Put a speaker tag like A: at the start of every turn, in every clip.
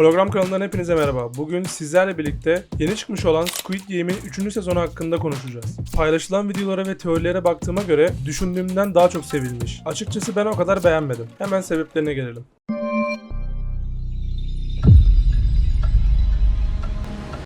A: Hologram kanalından hepinize merhaba. Bugün sizlerle birlikte yeni çıkmış olan Squid Game'in 3. sezonu hakkında konuşacağız. Paylaşılan videolara ve teorilere baktığıma göre düşündüğümden daha çok sevilmiş. Açıkçası ben o kadar beğenmedim. Hemen sebeplerine gelelim.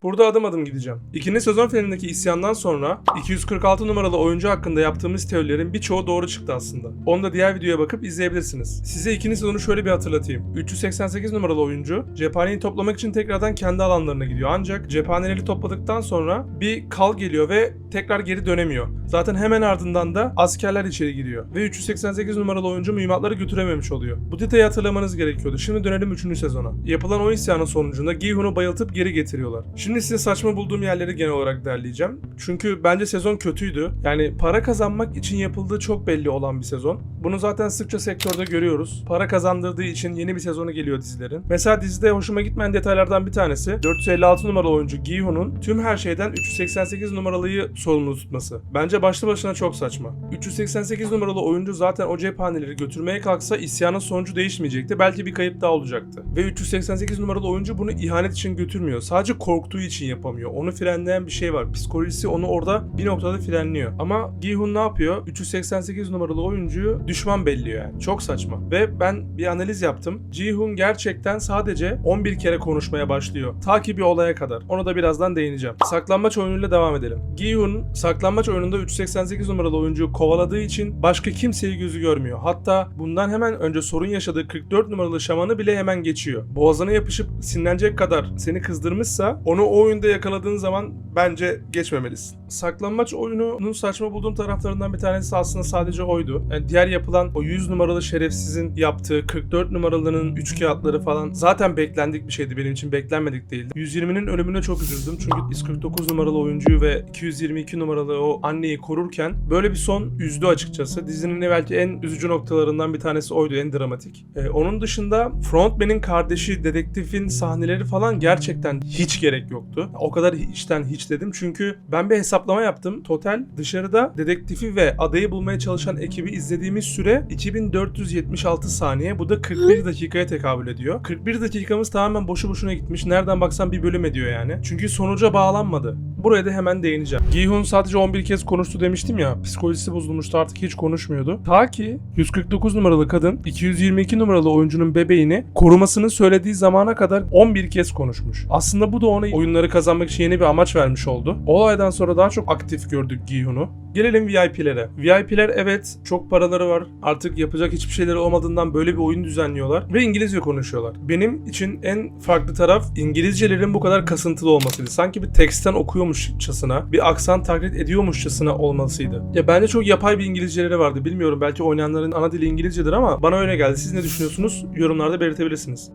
A: Burada adım adım gideceğim. İkinci sezon finalindeki isyandan sonra 246 numaralı oyuncu hakkında yaptığımız teorilerin birçoğu doğru çıktı aslında. Onu da diğer videoya bakıp izleyebilirsiniz. Size ikinci sezonu şöyle bir hatırlatayım. 388 numaralı oyuncu cephaneyi toplamak için tekrardan kendi alanlarına gidiyor. Ancak cephaneleri topladıktan sonra bir kal geliyor ve tekrar geri dönemiyor. Zaten hemen ardından da askerler içeri giriyor. Ve 388 numaralı oyuncu mühimmatları götürememiş oluyor. Bu detayı hatırlamanız gerekiyordu. Şimdi dönelim 3. sezona. Yapılan o isyanın sonucunda Gihun'u bayıltıp geri getiriyorlar. Şimdi size saçma bulduğum yerleri genel olarak derleyeceğim. Çünkü bence sezon kötüydü. Yani para kazanmak için yapıldığı çok belli olan bir sezon. Bunu zaten sıkça sektörde görüyoruz. Para kazandırdığı için yeni bir sezonu geliyor dizilerin. Mesela dizide hoşuma gitmeyen detaylardan bir tanesi 456 numaralı oyuncu Gihun'un tüm her şeyden 388 numaralıyı sorumlu tutması. Bence başlı başına çok saçma. 388 numaralı oyuncu zaten o cephaneleri götürmeye kalksa isyanın sonucu değişmeyecekti. Belki bir kayıp daha olacaktı. Ve 388 numaralı oyuncu bunu ihanet için götürmüyor. Sadece korktuğu için yapamıyor. Onu frenleyen bir şey var. Psikolojisi onu orada bir noktada frenliyor. Ama Gihun ne yapıyor? 388 numaralı oyuncuyu düşman belliyor yani. Çok saçma. Ve ben bir analiz yaptım. Jihun gerçekten sadece 11 kere konuşmaya başlıyor. Ta ki bir olaya kadar. Onu da birazdan değineceğim. Saklambaç oyunuyla devam edelim. Gihun saklambaç oyununda 388 numaralı oyuncuyu kovaladığı için başka kimseyi gözü görmüyor. Hatta bundan hemen önce sorun yaşadığı 44 numaralı şamanı bile hemen geçiyor. Boğazına yapışıp sinirlenecek kadar seni kızdırmışsa onu o oyunda yakaladığın zaman bence geçmemelisin. Saklambaç oyununun saçma bulduğum taraflarından bir tanesi aslında sadece oydu. Yani diğer yapılan o 100 numaralı şerefsizin yaptığı 44 numaralının 3 kağıtları falan zaten beklendik bir şeydi benim için beklenmedik değildi. 120'nin ölümüne çok üzüldüm çünkü 149 numaralı oyuncuyu ve 222 numaralı o anneyi korurken böyle bir son üzdü açıkçası. Dizinin belki en üzücü noktalarından bir tanesi oydu, en dramatik. Ee, onun dışında Frontman'in kardeşi, dedektifin sahneleri falan gerçekten hiç gerek yoktu. O kadar içten hiç dedim çünkü ben bir hesaplama yaptım. Total dışarıda dedektifi ve adayı bulmaya çalışan ekibi izlediğimiz süre 2476 saniye. Bu da 41 dakikaya tekabül ediyor. 41 dakikamız tamamen boşu boşuna gitmiş. Nereden baksan bir bölüm ediyor yani. Çünkü sonuca bağlanmadı. Buraya da hemen değineceğim. Gihun sadece 11 kez konuştu demiştim ya. Psikolojisi bozulmuştu artık hiç konuşmuyordu. Ta ki 149 numaralı kadın 222 numaralı oyuncunun bebeğini korumasını söylediği zamana kadar 11 kez konuşmuş. Aslında bu da ona oyunları kazanmak için yeni bir amaç vermiş oldu. Olaydan sonra daha çok aktif gördük Gihun'u. Gelelim VIP'lere. VIP'ler evet çok paraları var. Artık yapacak hiçbir şeyleri olmadığından böyle bir oyun düzenliyorlar. Ve İngilizce konuşuyorlar. Benim için en farklı taraf İngilizcelerin bu kadar kasıntılı olmasıydı. Sanki bir teksten okuyormuşçasına, bir aksan taklit ediyormuşçasına olmasıydı. Ya bence çok yapay bir İngilizceleri vardı. Bilmiyorum belki oynayanların ana dili İngilizcedir ama bana öyle geldi. Siz ne düşünüyorsunuz? Yorumlarda belirtebilirsiniz.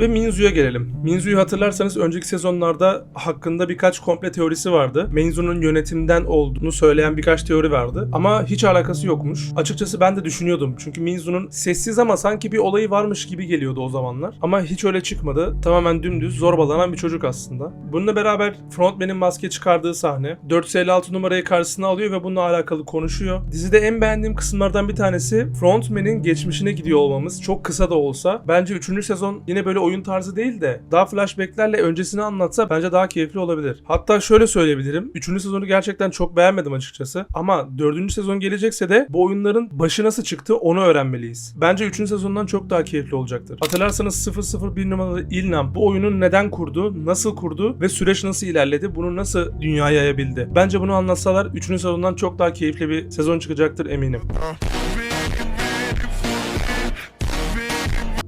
A: Ve Minzu'ya gelelim. Minzu'yu hatırlarsanız önceki sezonlarda hakkında birkaç komple teorisi vardı. Minzu'nun yönetimden olduğunu söyleyen birkaç teori vardı. Ama hiç alakası yokmuş. Açıkçası ben de düşünüyordum. Çünkü Minzu'nun sessiz ama sanki bir olayı varmış gibi geliyordu o zamanlar. Ama hiç öyle çıkmadı. Tamamen dümdüz zorbalanan bir çocuk aslında. Bununla beraber Frontman'in maske çıkardığı sahne. 456 numarayı karşısına alıyor ve bununla alakalı konuşuyor. Dizide en beğendiğim kısımlardan bir tanesi Frontman'in geçmişine gidiyor olmamız. Çok kısa da olsa. Bence 3. sezon yine böyle oyun tarzı değil de daha flashbacklerle öncesini anlatsa bence daha keyifli olabilir. Hatta şöyle söyleyebilirim. 3. sezonu gerçekten çok beğenmedim açıkçası. Ama 4. sezon gelecekse de bu oyunların başı nasıl çıktı onu öğrenmeliyiz. Bence 3. sezondan çok daha keyifli olacaktır. Hatırlarsanız 001 numaralı İlnam bu oyunu neden kurdu, nasıl kurdu ve süreç nasıl ilerledi, bunu nasıl dünyaya yayabildi. Bence bunu anlatsalar 3. sezondan çok daha keyifli bir sezon çıkacaktır eminim.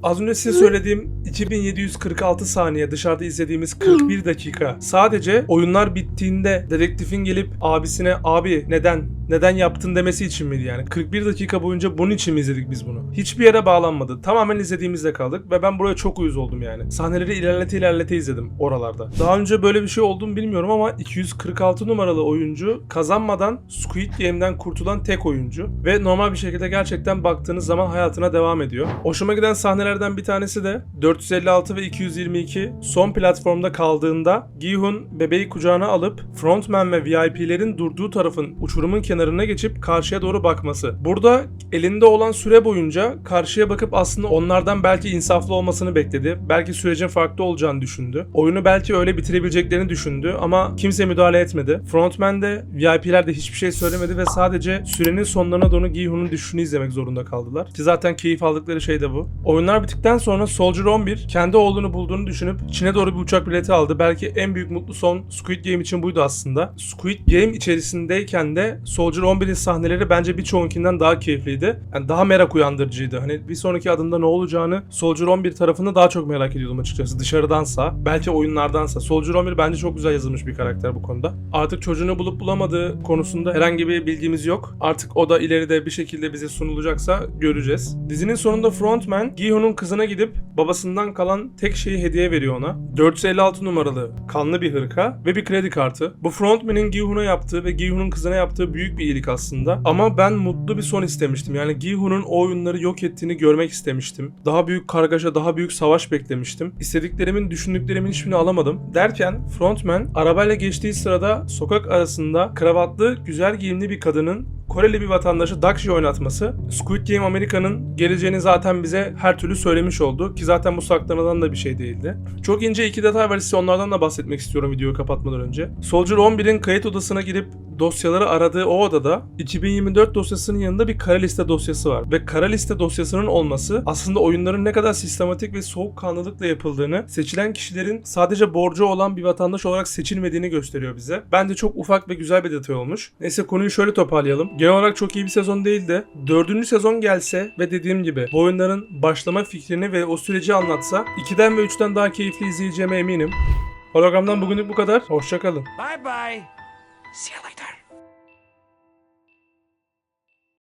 A: Az önce size söylediğim 2746 saniye dışarıda izlediğimiz 41 dakika. Sadece oyunlar bittiğinde dedektifin gelip abisine abi neden neden yaptın demesi için miydi yani? 41 dakika boyunca bunun için mi izledik biz bunu? Hiçbir yere bağlanmadı. Tamamen izlediğimizde kaldık ve ben buraya çok uyuz oldum yani. Sahneleri ilerlete ilerlete izledim oralarda. Daha önce böyle bir şey olduğunu bilmiyorum ama 246 numaralı oyuncu kazanmadan Squid Game'den kurtulan tek oyuncu ve normal bir şekilde gerçekten baktığınız zaman hayatına devam ediyor. Hoşuma giden sahneler sahnelerden bir tanesi de 456 ve 222 son platformda kaldığında Gi-hun bebeği kucağına alıp frontman ve VIP'lerin durduğu tarafın uçurumun kenarına geçip karşıya doğru bakması. Burada elinde olan süre boyunca karşıya bakıp aslında onlardan belki insaflı olmasını bekledi. Belki sürecin farklı olacağını düşündü. Oyunu belki öyle bitirebileceklerini düşündü ama kimse müdahale etmedi. Frontman de VIP'ler de hiçbir şey söylemedi ve sadece sürenin sonlarına doğru Gi-hun'un düşüşünü izlemek zorunda kaldılar. Ki zaten keyif aldıkları şey de bu. Oyunlar bittikten sonra Soldier 11 kendi oğlunu bulduğunu düşünüp Çin'e doğru bir uçak bileti aldı. Belki en büyük mutlu son Squid Game için buydu aslında. Squid Game içerisindeyken de Soldier 11'in sahneleri bence birçoğunkinden daha keyifliydi. Yani daha merak uyandırıcıydı. Hani bir sonraki adımda ne olacağını Soldier 11 tarafında daha çok merak ediyordum açıkçası. Dışarıdansa, belki oyunlardansa. Soldier 11 bence çok güzel yazılmış bir karakter bu konuda. Artık çocuğunu bulup bulamadığı konusunda herhangi bir bilgimiz yok. Artık o da ileride bir şekilde bize sunulacaksa göreceğiz. Dizinin sonunda Frontman, Kızına gidip babasından kalan tek şeyi hediye veriyor ona. 456 numaralı kanlı bir hırka ve bir kredi kartı. Bu Frontman'in Gi-hun'a yaptığı ve Gi-hun'un kızına yaptığı büyük bir iyilik aslında. Ama ben mutlu bir son istemiştim. Yani Gi-hun'un o oyunları yok ettiğini görmek istemiştim. Daha büyük kargaşa, daha büyük savaş beklemiştim. İstediklerimin, düşündüklerimin hiçbirini alamadım. Derken Frontman arabayla geçtiği sırada sokak arasında kravatlı, güzel giyimli bir kadının Koreli bir vatandaşı Dakshi oynatması Squid Game Amerika'nın geleceğini zaten bize her türlü söylemiş oldu ki zaten bu saklanılan da bir şey değildi. Çok ince iki detay var size onlardan da bahsetmek istiyorum videoyu kapatmadan önce. Soldier 11'in kayıt odasına girip dosyaları aradığı o odada 2024 dosyasının yanında bir kara liste dosyası var. Ve kara liste dosyasının olması aslında oyunların ne kadar sistematik ve soğukkanlılıkla yapıldığını, seçilen kişilerin sadece borcu olan bir vatandaş olarak seçilmediğini gösteriyor bize. Bence çok ufak ve güzel bir detay olmuş. Neyse konuyu şöyle toparlayalım. Genel olarak çok iyi bir sezon değil de dördüncü sezon gelse ve dediğim gibi bu oyunların başlama fikrini ve o süreci anlatsa 2'den ve 3'ten daha keyifli izleyeceğime eminim. Hologramdan bugünlük bu kadar. Hoşçakalın.
B: Bye bye. See you later.